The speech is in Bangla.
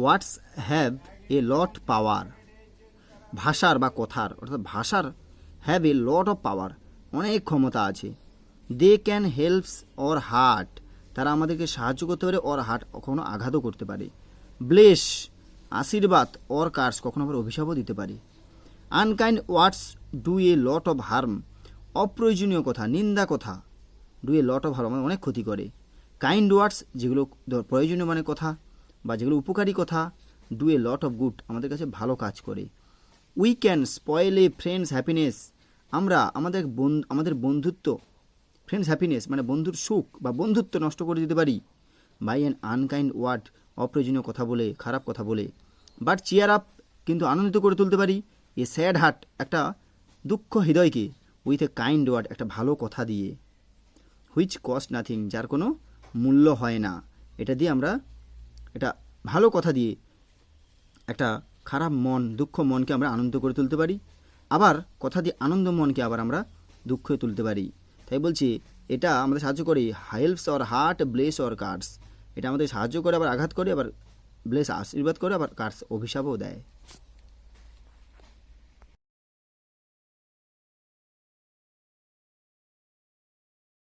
Words have a lot power ভাষার বা কথার, অর্থাৎ ভাষার have a lot of power অনেক ক্ষমতা আছে। They can helps or hurt তারা আমাদেরকে সাহায্য করতে পারে অর হার্ট কখনো আঘাতও করতে পারে। ব্লেস আশীর্বাদ অর কার্স কখনো আবার অভিশাপও দিতে পারে। Unkind words do a lot of harm অপ্রয়োজনীয় কথা, নিন্দা কথা do a lot of harm অনেক ক্ষতি করে। কাইন্ড ওয়ার্ডস যেগুলো প্রয়োজনীয় মানে কথা বা যেগুলো উপকারী কথা do a lot of good আমাদের কাছে ভালো কাজ করে। We can spoil a friend's happiness আমরা আমাদের আমাদের বন্ধুত্ব ফ্রেন্ডস হ্যাপিনেস মানে বন্ধুর সুখ বা বন্ধুত্ব নষ্ট করে দিতে পারি। বাই অ্যান আনকাইন্ড ওয়ার্ড অপ্রয়োজনীয় কথা বলে, খারাপ কথা বলে। বাট চেয়ার আপ কিন্তু আনন্দিত করে তুলতে পারি। এ স্যাড হার্ট একটা দুঃখ হৃদয়কে উইথ এ কাইন্ড ওয়ার্ড একটা ভালো কথা দিয়ে। হুইচ কস্ট নাথিং যার কোনো মূল্য হয় না। এটা দিয়ে আমরা এটা ভালো কথা দিয়ে একটা খারাপ মন, দুঃখ মনকে আমরা আনন্দ করে তুলতে পারি। আবার কথা দিয়ে আনন্দ মনকে আবার আমরা দুঃখ তুলতে পারি। তাই বলছি, এটা আমাদের সাহায্য করে helps or hurt bless or curse এটা আমাদের সাহায্য করে, আবার আঘাত করে, আবার ব্লেস আশীর্বাদ করে, আবার কার্স অভিশাপও দেয়।